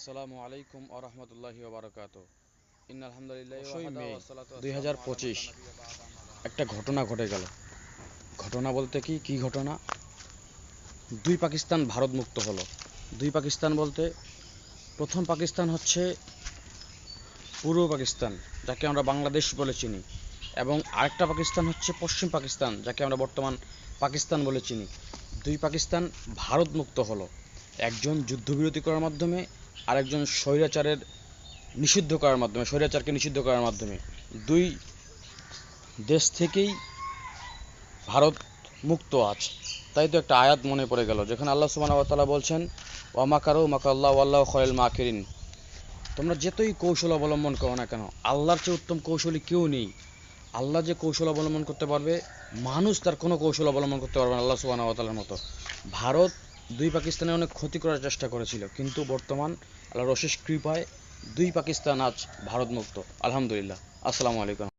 আসসালামু আলাইকুম আ রহমতুল্লাহি দুই হাজার পঁচিশ। একটা ঘটনা ঘটে গেল। ঘটনা বলতে কি? কি ঘটনা? দুই পাকিস্তান ভারত মুক্ত হলো। দুই পাকিস্তান বলতে প্রথম পাকিস্তান হচ্ছে পূর্ব পাকিস্তান যাকে আমরা বাংলাদেশ বলে চিনি। এবং আরেকটা পাকিস্তান হচ্ছে পশ্চিম পাকিস্তান যাকে আমরা বর্তমান পাকিস্তান বলে চিনি। দুই পাকিস্তান ভারত মুক্ত হলো। একজন যুদ্ধবিরতি করার মাধ্যমে আরেকজন স্বৈরাচারের নিষিদ্ধ করার মাধ্যমে, স্বৈরাচারকে নিষিদ্ধ করার মাধ্যমে দুই দেশ থেকেই ভারত মুক্ত আছে। তাই তো একটা আয়াত মনে পড়ে গেল, যেখানে আল্লাহ তাআলা বলছেন ওয়ামাকারু মাকাল্লাহ আল্লাহ খয়েল মাকিরিন। তোমরা যতই কৌশল অবলম্বন করো না কেন, আল্লাহর চেয়ে উত্তম কৌশলী কেউ নেই। আল্লাহ যে কৌশল অবলম্বন করতে পারবে, মানুষ তার কোনো কৌশল অবলম্বন করতে পারবে না আল্লাহ ওয়া মতো। ভারত দুই পাকিস্তানে অনেক ক্ষতি করার চেষ্টা করেছিল, কিন্তু বর্তমান আল্লাহর অশেষ কৃপায় দুই পাকিস্তান আজ ভারতমুক্ত। আলহামদুলিল্লাহ। আসসালামু আলাইকুম।